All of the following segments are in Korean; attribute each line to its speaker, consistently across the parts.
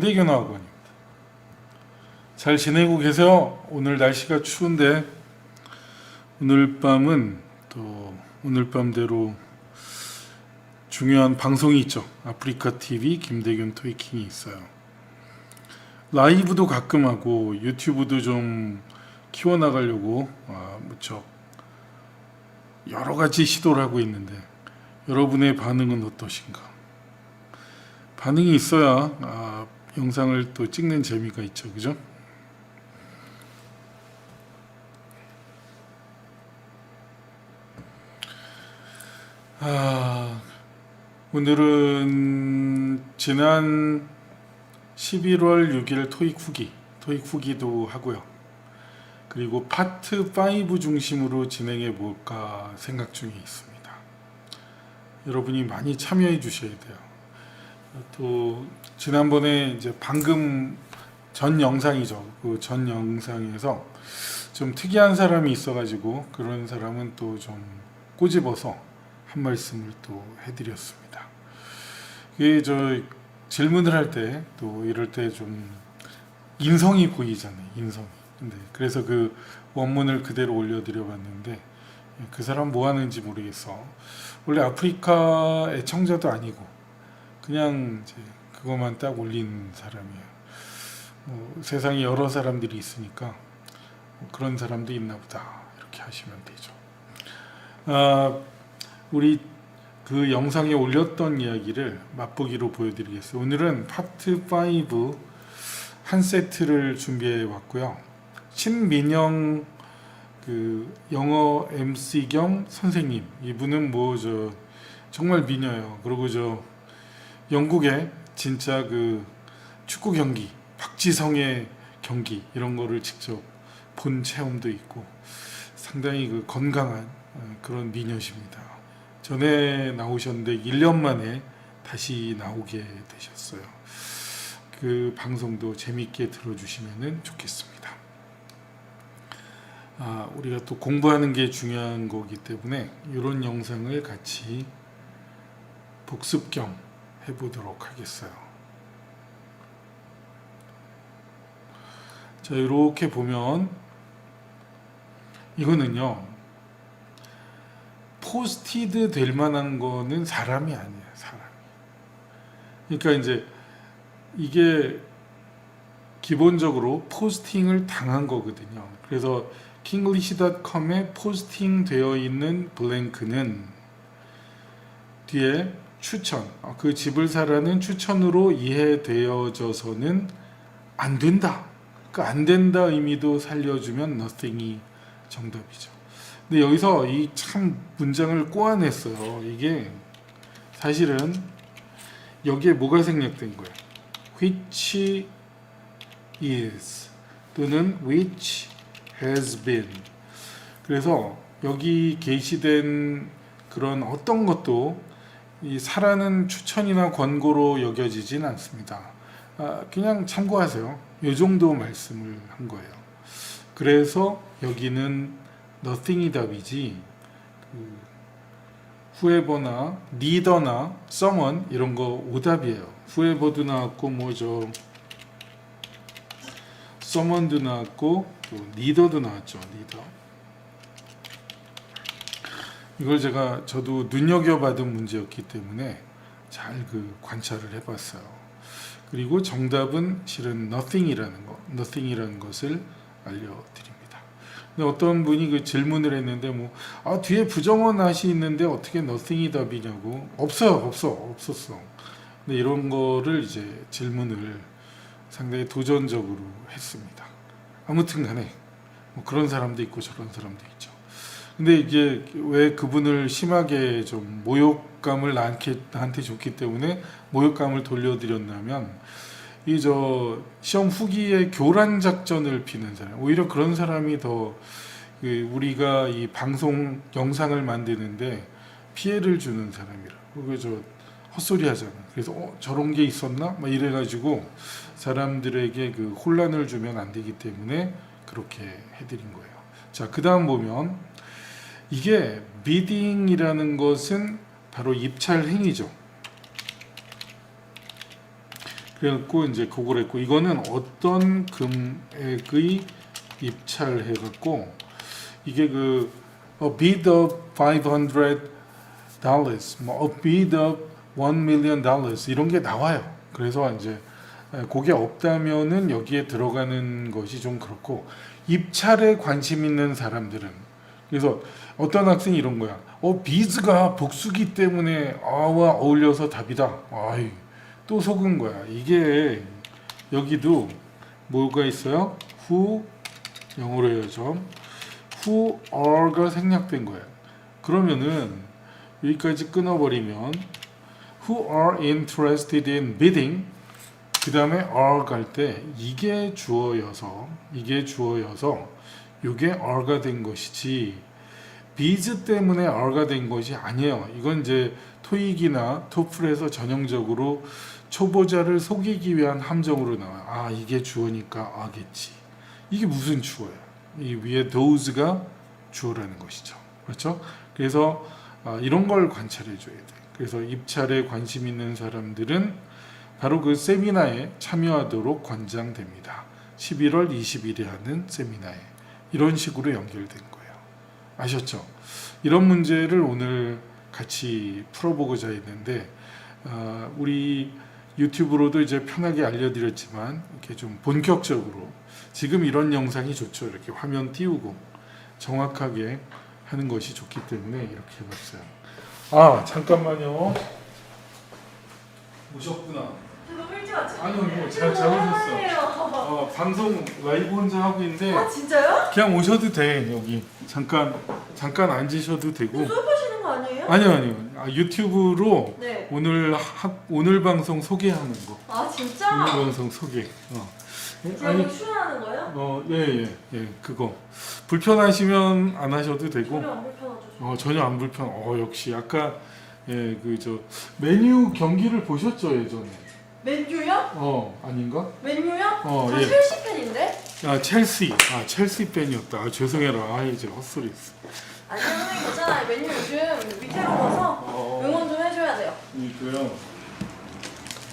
Speaker 1: 대견 학원입니다. 잘 지내고 계세요? 오늘 날씨가 추운데 오늘 밤은 또 오늘 밤대로 중요한 방송이 있죠. 아프리카 TV 김대균 토이킹이 있어요. 라이브도 가끔 하고 유튜브도 좀 키워나가려고 아, 무척 여러 가지 시도를 하고 있는데 여러분의 반응은 어떠신가? 반응이 있어야 아, 영상을 또 찍는 재미가 있죠, 그죠? 아, 오늘은 지난 11월 6일 토익 후기, 토익 후기도 하고요. 그리고 파트 5 중심으로 진행해 볼까 생각 중에 있습니다. 여러분이 많이 참여해 주셔야 돼요. 또 지난번에 이제 방금 전 영상이죠. 그 전 영상에서 좀 특이한 사람이 있어가지고 그런 사람은 또 좀 꼬집어서 한 말씀을 또 해드렸습니다. 이게 저 질문을 할 때 또 이럴 때 좀 인성이 보이잖아요. 인성이. 근데 그래서 그 원문을 그대로 올려드려봤는데 그 사람 뭐 하는지 모르겠어. 원래 아프리카 애청자도 아니고 그냥 이제 그것만 딱 올린 사람이에요. 뭐 세상에 여러 사람들이 있으니까 뭐 그런 사람도 있나 보다 이렇게 하시면 되죠. 아, 우리 그 영상에 올렸던 이야기를 맛보기로 보여드리겠습니다. 오늘은 파트 5 한 세트를 준비해 왔고요. 신민영 그 영어 MC 겸 선생님 이분은 뭐 저 정말 미녀예요. 그리고 저 영국의 진짜 그 축구 경기 박지성의 경기 이런 거를 직접 본 체험도 있고 상당히 그 건강한 어, 그런 미녀십니다. 전에 나오셨는데 1년 만에 다시 나오게 되셨어요. 그 방송도 재밌게 들어주시면 좋겠습니다. 아, 우리가 또 공부하는 게 중요한 거기 때문에 이런 영상을 같이 복습 겸 해보도록 하겠어요. 자, 이렇게 보면 이거는요. 포스티드 될 만한 거는 사람이 아니에요, 사람이. 그러니까 이제 이게 기본적으로 포스팅을 당한 거거든요. 그래서 킹글리시.com에 포스팅 되어 있는 블랭크는 뒤에 추천, 어, 그 집을 사라는 추천으로 이해되어져서는 안 된다. 그 안 된다 의미도 살려주면 nothing이 정답이죠. 근데 여기서 이 참 문장을 꼬아냈어요. 이게 사실은 여기에 뭐가 생략된 거예요? which is 또는 which has been. 그래서 여기 게시된 그런 어떤 것도 이 사라는 추천이나 권고로 여겨지진 않습니다. 아, 그냥 참고하세요. 이 정도 말씀을 한 거예요. 그래서 여기는 nothing이 답이지 그 whoever나 neither나 someone 이런 거 오답이에요. whoever도 나왔고 뭐죠 someone도 나왔고 또 neither도 나왔죠. neither. 이걸 제가 저도 눈여겨받은 문제였기 때문에 잘 그 관찰을 해봤어요. 그리고 정답은 실은 nothing이라는 거, nothing이라는 것을 알려드립니다. 근데 어떤 분이 그 질문을 했는데 뭐 아, 뒤에 부정어 낫이 있는데 어떻게 nothing이 답이냐고 없어요, 없어, 없었어. 근데 이런 거를 이제 질문을 상당히 도전적으로 했습니다. 아무튼 간에 뭐 그런 사람도 있고 저런 사람도 있죠. 근데 이게 왜 그분을 심하게 좀 모욕감을 나한테, 나한테 줬기 때문에 모욕감을 돌려드렸냐면 이 저 시험 후기에 교란 작전을 피는 사람 오히려 그런 사람이 더그 우리가 이 방송 영상을 만드는데 피해를 주는 사람이라 그거 저 헛소리 하잖아. 그래서 어, 저런 게 있었나? 막 이래가지고 사람들에게 그 혼란을 주면 안 되기 때문에 그렇게 해드린 거예요. 자 그 다음 보면 이게 비딩이라는 것은 바로 입찰 행위죠. 그래갖고 이제 그걸 했고 이거는 어떤 금액의 입찰 해갖고 이게 그 a bid of 500 dollars, 뭐 a bid of 1 million dollars 이런 게 나와요. 그래서 이제 그게 없다면은 여기에 들어가는 것이 좀 그렇고 입찰에 관심 있는 사람들은 그래서 어떤 학생이 이런 거야. 어 비즈가 복수기 때문에 아와 어울려서 답이다. 아이 또 속은 거야. 이게 여기도 뭐가 있어요? who 영어로 해야죠. who are가 생략된 거예요. 그러면은 여기까지 끊어버리면 who are interested in bidding 그 다음에 are 갈 때 이게 주어여서 이게 주어여서 이게 are가 된 것이지 비즈 때문에 are가 된 것이 아니에요. 이건 이제 토익이나 토플에서 전형적으로 초보자를 속이기 위한 함정으로 나와요. 아 이게 주어니까 아겠지. 이게 무슨 주어야? 이 위에 those가 주어라는 것이죠. 그렇죠? 그래서 아, 이런 걸 관찰해 줘야 돼. 그래서 입찰에 관심 있는 사람들은 바로 그 세미나에 참여하도록 권장됩니다. 11월 20일에 하는 세미나에 이런 식으로 연결된 거예요. 아셨죠? 이런 문제를 오늘 같이 풀어보고자 했는데 어, 우리 유튜브로도 이제 편하게 알려드렸지만 이렇게 좀 본격적으로 지금 이런 영상이 좋죠. 이렇게 화면 띄우고 정확하게 하는 것이 좋기 때문에 이렇게 해봤어요. 아 잠깐만요. 오셨구나. 아니요, 뭐 잘, 잘 오셨어.
Speaker 2: 오셨어.
Speaker 1: 어, 방송 라이브 혼자 하고 있는데
Speaker 2: 아 진짜요?
Speaker 1: 그냥 오셔도 돼 여기 잠깐 잠깐 앉으셔도 되고
Speaker 2: 수업하시는 거 아니에요?
Speaker 1: 아니요 아니요 아, 유튜브로
Speaker 2: 네.
Speaker 1: 오늘 학 오늘 방송 소개하는
Speaker 2: 거아
Speaker 1: 오늘
Speaker 2: 진짜?
Speaker 1: 방송 소개 어
Speaker 2: 제가 뭐 출연하는 거예요?
Speaker 1: 어 예 예 예, 그거 불편하시면 안 하셔도 되고
Speaker 2: 전혀 안 불편하죠. 저.
Speaker 1: 어 전혀 안 불편 어 역시 아까 예 그 저 메뉴 경기를 보셨죠 예전에
Speaker 2: 맨유요?
Speaker 1: 어 아닌가
Speaker 2: 맨유요?
Speaker 1: 어,
Speaker 2: 저
Speaker 1: 예.
Speaker 2: 첼시 팬인데?
Speaker 1: 아 첼시 아 첼시 팬이었다 아, 죄송해라 아 이제 헛소리 했어
Speaker 2: 아니 선생님 괜찮아요. 맨유 요즘 위태로워서
Speaker 1: 어.
Speaker 2: 응원 좀 해줘야 돼요.
Speaker 1: 있고요.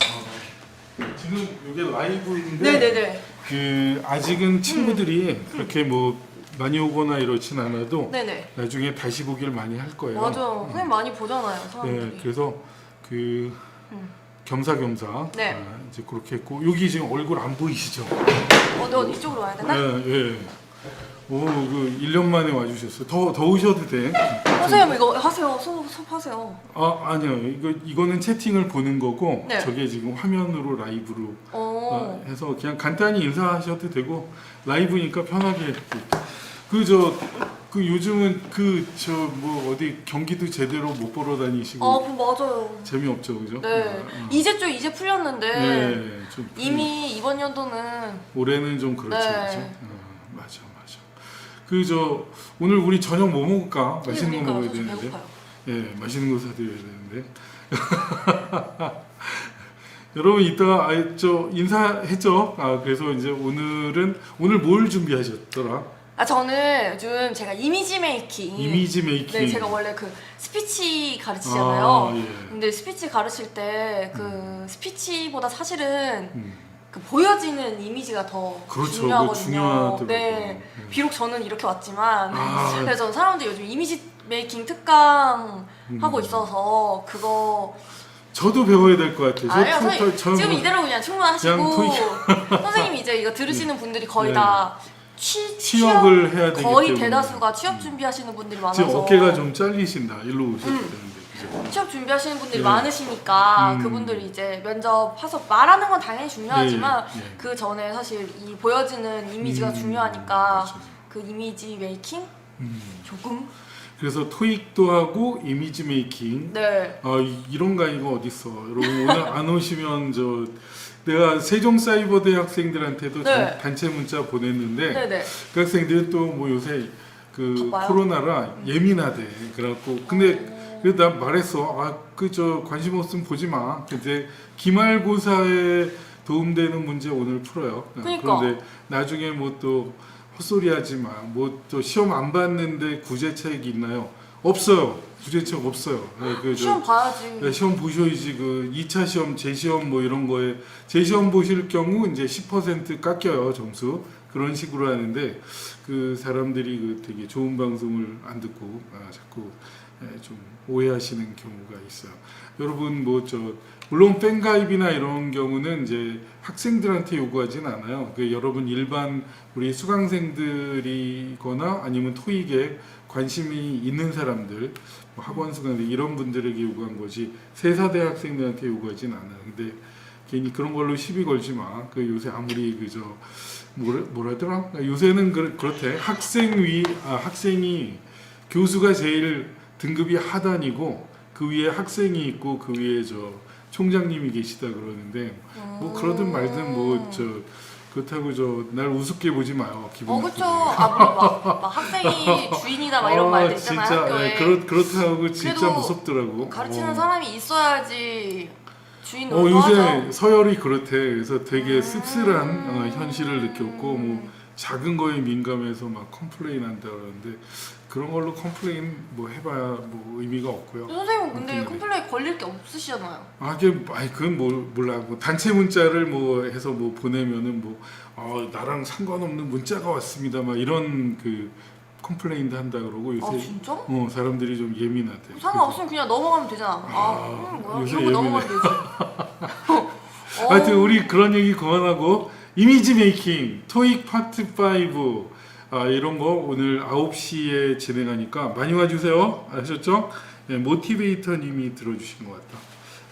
Speaker 1: 어, 지금 이게 라이브인데
Speaker 2: 네네네.
Speaker 1: 그 아직은 친구들이 그렇게 뭐 많이 오거나 이렇진 않아도
Speaker 2: 네네.
Speaker 1: 나중에 다시 보기를 많이 할 거예요.
Speaker 2: 맞아. 선생님 많이 보잖아요 사람들이.
Speaker 1: 네, 그래서 그
Speaker 2: 음.
Speaker 1: 겸사겸사
Speaker 2: 네.
Speaker 1: 아, 이제 그렇게 했고 여기 지금 얼굴 안 보이시죠?
Speaker 2: 어, 너 이쪽으로 와야 되나?
Speaker 1: 예, 예. 오, 그 1년 만에 와주셨어요. 더, 더 오셔도 돼.
Speaker 2: 선생님 이거 하세요. 수업 수업 하세요.
Speaker 1: 아, 아니요. 이거, 이거는 채팅을 보는 거고,
Speaker 2: 네.
Speaker 1: 저게 지금 화면으로 라이브로
Speaker 2: 어.
Speaker 1: 어, 해서 그냥 간단히 인사하셔도 되고 라이브니까 편하게 그 저 그 요즘은 그 저 뭐 어디 경기도 제대로 못 보러 다니시고
Speaker 2: 아, 그 맞아요.
Speaker 1: 재미없죠 그죠?
Speaker 2: 네.
Speaker 1: 어, 어.
Speaker 2: 이제 좀 이제 풀렸는데
Speaker 1: 네, 좀
Speaker 2: 이미 이번 연도는
Speaker 1: 올해는 좀 그렇죠
Speaker 2: 네.
Speaker 1: 그죠? 어, 맞아 맞아 그 저 오늘 우리 저녁 뭐 먹을까? 맛있는 거 먹어야 되는데
Speaker 2: 배고파요.
Speaker 1: 예 맛있는 거 사드려야 되는데 여러분 이따가 아, 저 인사했죠? 아 그래서 이제 오늘은 오늘 뭘 준비하셨더라?
Speaker 2: 아 저는 요즘 제가 이미지 메이킹.
Speaker 1: 이미지 메이킹.
Speaker 2: 네, 제가 원래 그 스피치 가르치잖아요.
Speaker 1: 아, 예.
Speaker 2: 근데 스피치 가르칠 때 그 스피치보다 사실은
Speaker 1: 음,
Speaker 2: 그 보여지는 이미지가 더
Speaker 1: 그렇죠.
Speaker 2: 중요하거든요.
Speaker 1: 중요하더라고요.
Speaker 2: 네.
Speaker 1: 음.
Speaker 2: 비록 저는 이렇게 왔지만
Speaker 1: 아.
Speaker 2: 그래서 저는 사람들이 요즘 이미지 메이킹 특강
Speaker 1: 음.
Speaker 2: 하고 있어서 그거
Speaker 1: 저도 배워야 될 것 같아요. 저
Speaker 2: 아니요 선생님
Speaker 1: 토- 저는
Speaker 2: 지금
Speaker 1: 뭐
Speaker 2: 이대로 그냥 충분하시고
Speaker 1: 그냥
Speaker 2: 선생님이 이제 이거 들으시는 분들이 거의
Speaker 1: 네.
Speaker 2: 다 취,
Speaker 1: 취업을 해야 되기
Speaker 2: 거의
Speaker 1: 때문에.
Speaker 2: 대다수가 취업 준비하시는 분들이 많아서
Speaker 1: 지금 어깨가 좀 잘리신다. 일로 오셔도
Speaker 2: 음.
Speaker 1: 되는데. 그죠?
Speaker 2: 취업 준비하시는 분들이
Speaker 1: 네.
Speaker 2: 많으시니까
Speaker 1: 음.
Speaker 2: 그분들이 이제 면접 하서 말하는 건 당연히 중요하지만
Speaker 1: 네, 네.
Speaker 2: 그 전에 사실 이 보여지는 이미지가
Speaker 1: 음,
Speaker 2: 중요하니까
Speaker 1: 그렇죠.
Speaker 2: 그 이미지 메이킹
Speaker 1: 음.
Speaker 2: 조금
Speaker 1: 그래서 토익도 하고 이미지 메이킹.
Speaker 2: 네
Speaker 1: 아 이- 이런 강의가 어딨어. 여러분 오늘 안 오시면 저 내가 세종사이버대 학생들한테도
Speaker 2: 네.
Speaker 1: 단- 단체 문자 보냈는데
Speaker 2: 네네
Speaker 1: 그 학생들이 또 뭐 요새 그
Speaker 2: 바빠요?
Speaker 1: 코로나라 예민하대. 그래갖고 근데 그래도 난 말했어. 아그 저 관심 없으면 보지 마. 근데 기말고사에 도움되는 문제 오늘 풀어요.
Speaker 2: 그러니까.
Speaker 1: 그런데 나중에 뭐 또 헛소리하지 마. 뭐 또 시험 안 봤는데 구제책 있나요? 없어요. 부재책 없어요. 네, 그 저-
Speaker 2: 시험 봐야지.
Speaker 1: 네, 시험 보셔야지 그 2차 시험, 재시험 뭐 이런 거에 재시험 보실 경우 이제 10% 깎여요 점수 그런 식으로 하는데 그 사람들이 그 되게 좋은 방송을 안 듣고 아, 자꾸 예, 좀 오해하시는 경우가 있어요. 여러분 뭐 저 물론 팬가입이나 이런 경우는 이제 학생들한테 요구하진 않아요. 그 여러분 일반 우리 수강생들이거나 아니면 토익에 관심이 있는 사람들 뭐 학원 수강생 이런 분들에게 요구한 거지 세사대 학생들한테 요구하진 않아요. 근데 괜히 그런 걸로 시비 걸지 마. 그 요새 아무리 그저 뭐라 뭐라더라? 요새는 그, 그렇대. 학생 위 아 학생이 교수가 제일 등급이 하단이고 그 위에 학생이 있고 그 위에 저 총장님이 계시다 그러는데 뭐 그러든 말든 뭐 저 그렇다고 저 날 우습게 보지 마요. 기분
Speaker 2: 어 그쵸.
Speaker 1: 나쁘게.
Speaker 2: 아 막, 막 학생이 주인이다 막 이런
Speaker 1: 아,
Speaker 2: 말도 있잖아요
Speaker 1: 진짜
Speaker 2: 학교에.
Speaker 1: 예, 그렇 그렇다고 진짜
Speaker 2: 그래도
Speaker 1: 무섭더라고.
Speaker 2: 가르치는
Speaker 1: 어.
Speaker 2: 사람이 있어야지 주인
Speaker 1: 어
Speaker 2: 노릇도
Speaker 1: 요새. 서열이 그렇대. 그래서 되게
Speaker 2: 음.
Speaker 1: 씁쓸한 어, 현실을 느꼈고 뭐 작은 거에 민감해서 막 컴플레인 한다 그러는데 그런 걸로 컴플레인 뭐 해봐야 뭐 의미가 없고요.
Speaker 2: 선생님 근데? 컴플레인 걸릴 게 없으시잖아요.
Speaker 1: 아, 그게 아니 그건 뭐 몰라. 뭐 단체 문자를 뭐 해서 뭐 보내면은 뭐 어, 나랑 상관없는 문자가 왔습니다. 막 이런 그 컴플레인도 한다 그러고 요새
Speaker 2: 아 진짜?
Speaker 1: 어 사람들이 좀 예민하대.
Speaker 2: 상관없으면 그냥 넘어가면 되잖아. 아,
Speaker 1: 아,
Speaker 2: 음, 뭐야?
Speaker 1: 요새
Speaker 2: 이러고. 넘어가면 되지. 어,
Speaker 1: 하여튼 우리 그런 얘기 그만하고 이미지 메이킹 토익 파트 5 아, 이런 거 오늘 9시에 진행하니까 많이 와주세요. 아셨죠? 네, 모티베이터님이 들어주신 것 같다.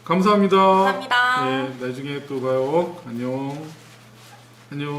Speaker 1: 감사합니다.
Speaker 2: 감사합니다.
Speaker 1: 네, 나중에 또 봐요. 안녕. 안녕